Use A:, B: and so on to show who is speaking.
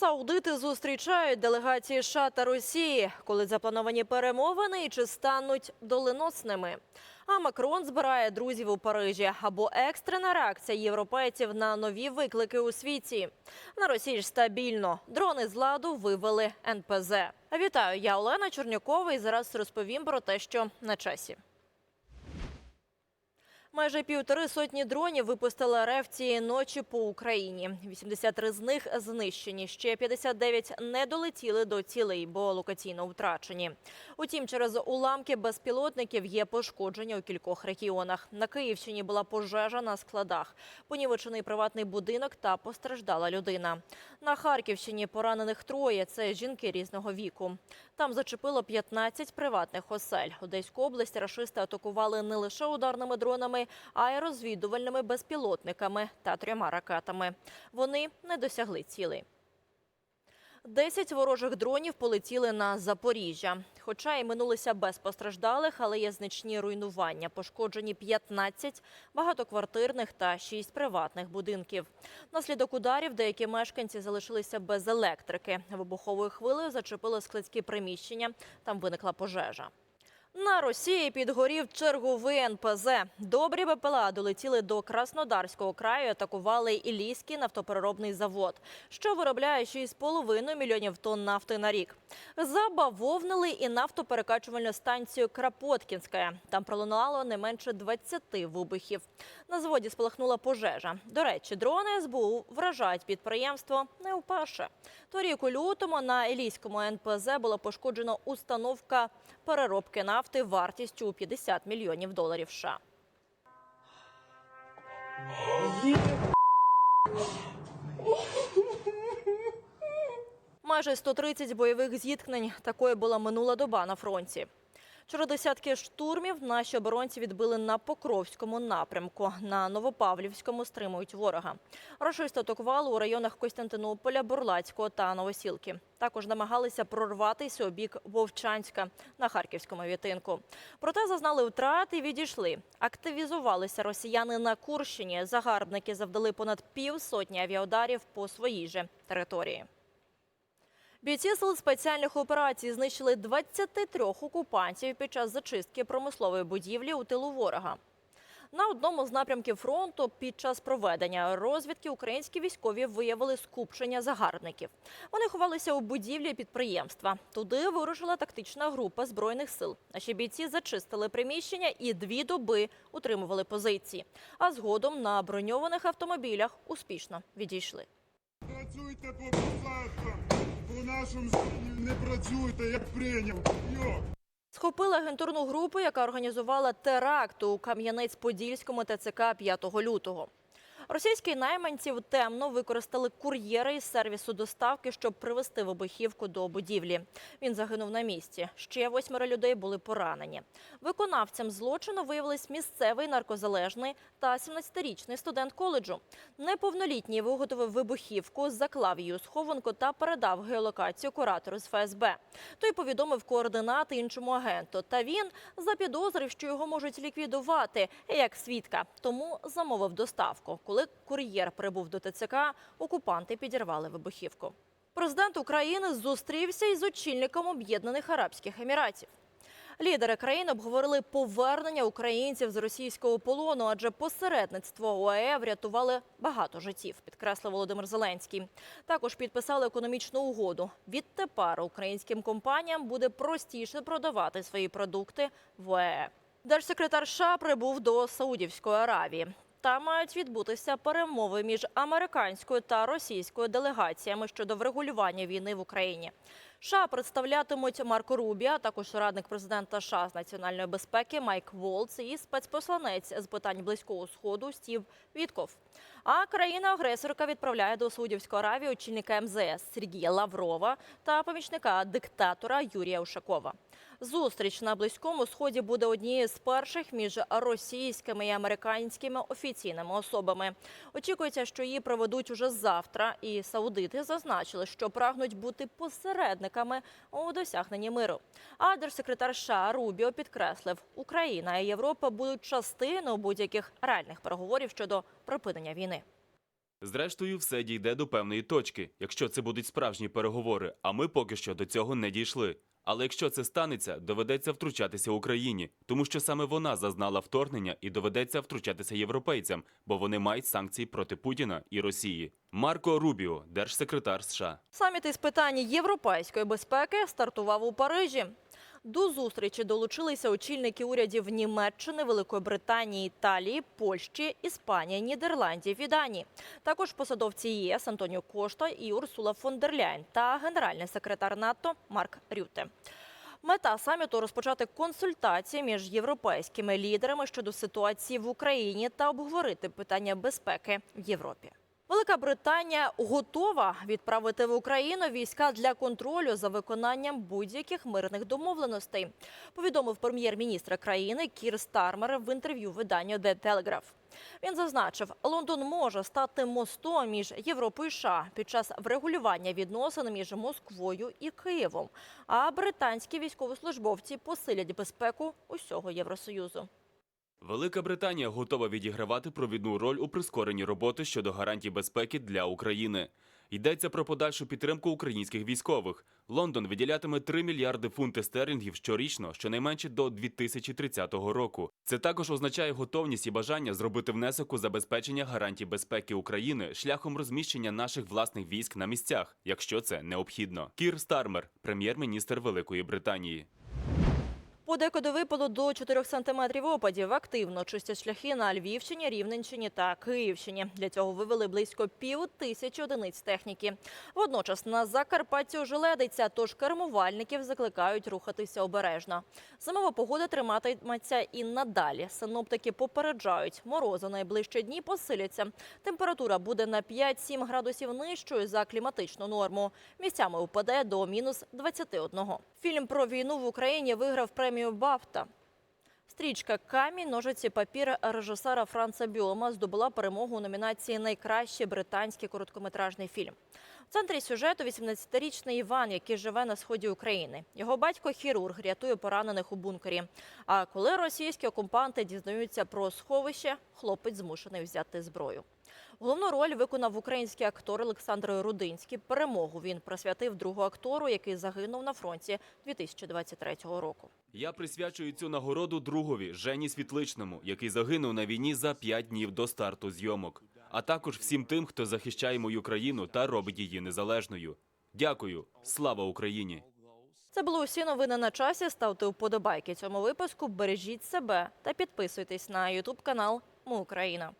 A: Саудити зустрічають делегації США та Росії, коли заплановані перемовини і чи стануть доленосними. А Макрон збирає друзів у Парижі або екстрена реакція європейців на нові виклики у світі. На Росії ж стабільно дрони з ладу вивели НПЗ. Вітаю, я Олена Чорнякова і зараз розповім про те, що на часі. Майже півтори сотні дронів випустила РФ цієї ночі по Україні. 83 з них знищені. Ще 59 не долетіли до цілей, бо локаційно втрачені. Утім, через уламки безпілотників є пошкодження у кількох регіонах. На Київщині була пожежа на складах, понівечений приватний будинок та постраждала людина. На Харківщині поранених троє. Це жінки різного віку. Там зачепило 15 приватних осель. Одеську область рашисти атакували не лише ударними дронами, а й розвідувальними безпілотниками та трьома ракетами. Вони не досягли цілей. Десять ворожих дронів полетіли на Запоріжжя. Хоча й минулися без постраждалих, але є значні руйнування. Пошкоджені 15 багатоквартирних та 6 приватних будинків. Наслідок ударів деякі мешканці залишилися без електрики. Вибуховою хвилею зачепили складські приміщення. Там виникла пожежа. На Росії підгорів черговий НПЗ. Добрі БПЛА долетіли до Краснодарського краю, атакували Ілійський нафтопереробний завод, що виробляє 6,5 мільйонів тонн нафти на рік. Забавовнили і нафтоперекачувальну станцію Крапоткінська. Там пролунало не менше 20 вибухів. На заводі спалахнула пожежа. До речі, дрони СБУ вражають підприємство не вперше. Торік у лютому на Ілійському НПЗ була пошкоджена установка переробки нафти вартістю у 50 мільйонів доларів США. Майже 130 бойових зіткнень. Такою була минула доба на фронті. Через десятки штурмів наші оборонці відбили на Покровському напрямку. На Новопавлівському стримують ворога. Рашисти атакували у районах Костянтинополя, Бурлацького та Новосілки. Також намагалися прорватися у бік Вовчанська на Харківському вітинку. Проте зазнали втрат і відійшли. Активізувалися росіяни на Курщині. Загарбники завдали понад півсотні авіаударів по своїй же території. Бійці сил спеціальних операцій знищили 23 окупантів під час зачистки промислової будівлі у тилу ворога. На одному з напрямків фронту під час проведення розвідки українські військові виявили скупчення загарбників. Вони ховалися у будівлі підприємства. Туди вирушила тактична група збройних сил. Наші бійці зачистили приміщення і дві доби утримували позиції. А згодом на броньованих автомобілях успішно відійшли.
B: Працюйте по посадкам, по нашому зміні не працюйте, як прийняв. Йо!
A: Схопили агентурну групу, яка організувала теракт у Кам'янець-Подільському ТЦК 5 лютого. Російські найманців темно використали кур'єра із сервісу доставки, щоб привезти вибухівку до будівлі. Він загинув на місці. Ще восьмеро людей були поранені. Виконавцем злочину виявились місцевий наркозалежний та 17-річний студент коледжу. Неповнолітній виготовив вибухівку, заклав її у схованку та передав геолокацію куратору з ФСБ. Той повідомив координати іншому агенту. Та він запідозрив, що його можуть ліквідувати як свідка, тому замовив доставку. Коли кур'єр прибув до ТЦК, окупанти підірвали вибухівку. Президент України зустрівся із очільником Об'єднаних Арабських Еміратів. Лідери країн обговорили повернення українців з російського полону, адже посередництво ОАЕ врятували багато життів, підкреслив Володимир Зеленський. Також підписали економічну угоду. Відтепер українським компаніям буде простіше продавати свої продукти в ОАЕ. Держсекретар США прибув до Саудівської Аравії. Там мають відбутися перемови між американською та російською делегаціями щодо врегулювання війни в Україні. США представлятимуть Марко Рубі, а також радник президента США з національної безпеки Майк Волц і спецпосланець з питань близького сходу Стів Вітков. А країна-агресорка відправляє до Саудівської Аравії очільника МЗС Сергія Лаврова та помічника диктатора Юрія Ушакова. Зустріч на близькому сході буде однією з перших між російськими і американськими офіційними особами. Очікується, що її проведуть уже завтра. І саудити зазначили, що прагнуть бути посередниками у досягненні миру. А держсекретар США Рубіо підкреслив, Україна і Європа будуть частиною будь-яких реальних переговорів щодо припинення війни.
C: Зрештою, все дійде до певної точки, якщо це будуть справжні переговори, а ми поки що до цього не дійшли. Але якщо це станеться, доведеться втручатися Україні, тому що саме вона зазнала вторгнення і доведеться втручатися європейцям, бо вони мають санкції проти Путіна і Росії. Марко Рубіо, держсекретар США.
A: Саміт із питань європейської безпеки стартував у Парижі. До зустрічі долучилися очільники урядів Німеччини, Великої Британії, Італії, Польщі, Іспанії, Нідерландів і Данії. Також посадовці ЄС Антоніо Кошта і Урсула фон дер Ляйн та генеральний секретар НАТО Марк Рюте. Мета саміту розпочати консультації між європейськими лідерами щодо ситуації в Україні та обговорити питання безпеки в Європі. Велика Британія готова відправити в Україну війська для контролю за виконанням будь-яких мирних домовленостей. Повідомив прем'єр-міністр країни Кір Стармер в інтерв'ю виданню The Telegraph. Він зазначив, Лондон може стати мостом між Європою і США під час врегулювання відносин між Москвою і Києвом. А британські військовослужбовці посилять безпеку усього Євросоюзу.
C: Велика Британія готова відігравати провідну роль у прискоренні роботи щодо гарантій безпеки для України. Йдеться про подальшу підтримку українських військових. Лондон виділятиме 3 мільярди фунти стерлінгів щорічно, щонайменше до 2030 року. Це також означає готовність і бажання зробити внесок у забезпечення гарантій безпеки України шляхом розміщення наших власних військ на місцях, якщо це необхідно. Кір Стармер, прем'єр-міністр Великої Британії.
A: Подекуди випало до 4 сантиметрів опадів. Активно чистять шляхи на Львівщині, Рівненщині та Київщині. Для цього вивели близько пів тисячі одиниць техніки. Водночас на Закарпатті ожеледиться, тож кермувальників закликають рухатися обережно. Зимова погода триматиметься і надалі. Синоптики попереджають, морози найближчі дні посиляться. Температура буде на 5-7 градусів нижчою за кліматичну норму. Місцями впаде до мінус 21. Фільм про війну в Україні виграв премію Бафта. Стрічка Камінь, ножиці, папір режисера Франца Бьома здобула перемогу у номінації Найкращий британський короткометражний фільм. В центрі сюжету 18-річний Іван, який живе на сході України. Його батько хірург рятує поранених у бункері. А коли російські окупанти дізнаються про сховище, хлопець змушений взяти зброю. Головну роль виконав український актор Олександр Рудинський. Перемогу він присвятив другу актору, який загинув на фронті 2023 року.
C: Я присвячую цю нагороду другові Жені Світличному, який загинув на війні за п'ять днів до старту зйомок, а також всім тим, хто захищає мою країну та робить її незалежною. Дякую, слава Україні!
A: Це були усі новини на часі. Ставте вподобайки цьому випуску. Бережіть себе та підписуйтесь на Ютуб канал Ми Україна.